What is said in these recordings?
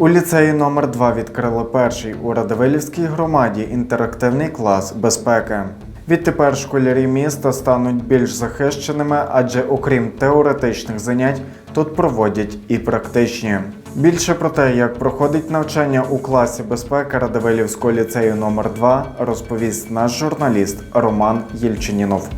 У ліцеї номер 2 відкрили перший у Радивилівській громаді інтерактивний клас безпеки. Відтепер школярі міста стануть більш захищеними, адже окрім теоретичних занять, тут проводять і практичні. Більше про те, як проходить навчання у класі безпеки Радивилівського ліцею номер 2 розповість наш журналіст Роман Єльчинінов.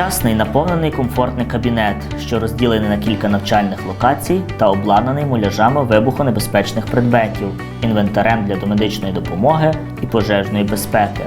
Сучасний наповнений комфортний кабінет, що розділений на кілька навчальних локацій та обладнаний муляжами вибухонебезпечних предметів, інвентарем для домедичної допомоги і пожежної безпеки.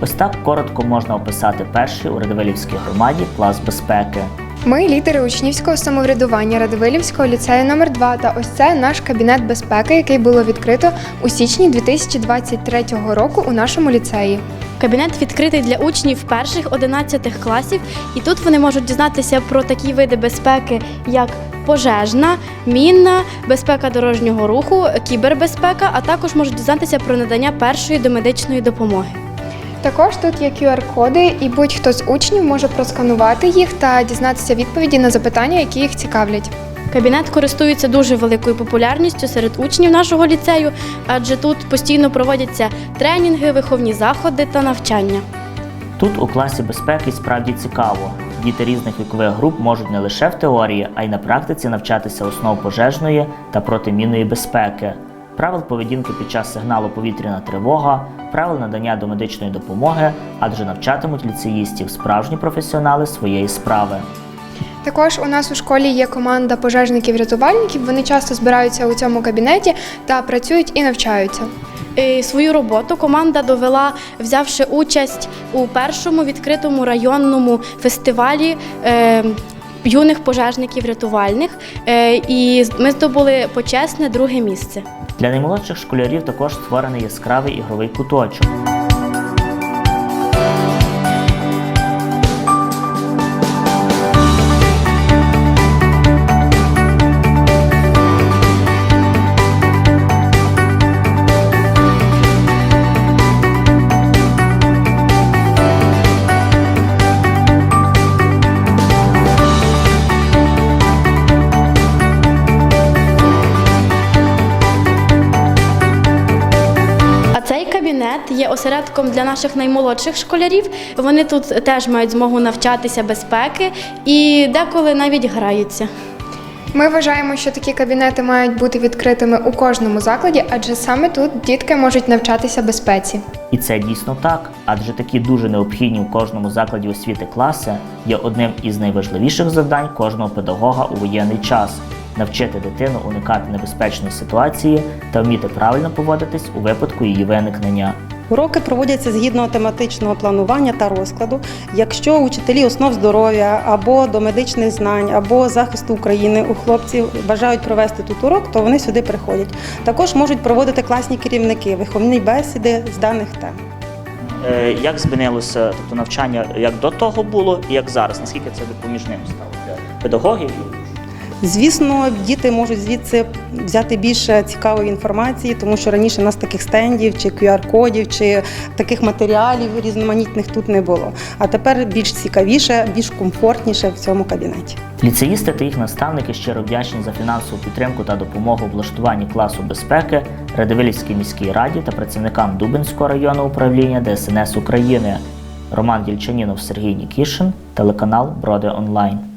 Ось так коротко можна описати перший у Радивилівській громаді клас безпеки. Ми лідери учнівського самоврядування Радивилівського ліцею номер 2 та ось це наш кабінет безпеки, який було відкрито у січні 2023 року у нашому ліцеї. Кабінет відкритий для учнів перших 11 класів, і тут вони можуть дізнатися про такі види безпеки, як пожежна, мінна, безпека дорожнього руху, кібербезпека, а також можуть дізнатися про надання першої домедичної допомоги. Також тут є QR-коди, і будь-хто з учнів може просканувати їх та дізнатися відповіді на запитання, які їх цікавлять. Кабінет користується дуже великою популярністю серед учнів нашого ліцею, адже тут постійно проводяться тренінги, виховні заходи та навчання. Тут у класі безпеки справді цікаво. Діти різних вікових груп можуть не лише в теорії, а й на практиці навчатися основ пожежної та протимінної безпеки, правил поведінки під час сигналу повітряна тривога, правил надання домедичної допомоги, адже навчатимуть ліцеїстів справжні професіонали своєї справи. Також у нас у школі є команда пожежників-рятувальників. Вони часто збираються у цьому кабінеті та працюють і навчаються. Е, Свою роботу команда довела, взявши участь у першому відкритому районному фестивалі. Юних пожежників рятувальних, Е, і ми здобули почесне друге місце. Для наймолодших школярів також створений яскравий ігровий куточок. Кабінет є осередком для наших наймолодших школярів. Вони тут теж мають змогу навчатися безпеки і деколи навіть граються. Ми вважаємо, що такі кабінети мають бути відкритими у кожному закладі, адже саме тут дітки можуть навчатися безпеці. І це дійсно так, адже такі дуже необхідні в кожному закладі освіти класи є одним із найважливіших завдань кожного педагога у воєнний час навчити дитину уникати небезпечної ситуації та вміти правильно поводитись у випадку її виникнення. Уроки проводяться згідно тематичного планування та розкладу. Якщо учителі основ здоров'я або до медичних знань, або захисту України у хлопців бажають провести тут урок, то вони сюди приходять. Також можуть проводити класні керівники, виховні бесіди з даних тем. Е, Як змінилося тобто навчання як до того було і як зараз? Наскільки це допоміжним стало для педагогів? Звісно, діти можуть звідси взяти більше цікавої інформації, тому що раніше у нас таких стендів чи QR-кодів, чи таких матеріалів різноманітних тут не було. А тепер більш цікавіше, більш комфортніше в цьому кабінеті. Ліцеїсти та їх наставники щиро вдячні за фінансову підтримку та допомогу в облаштуванні класу безпеки Радивилівській міській раді та працівникам Дубинського районного управління ДСНС України. Роман Єльчанінов, Сергій Нікішин, телеканал Броди Онлайн.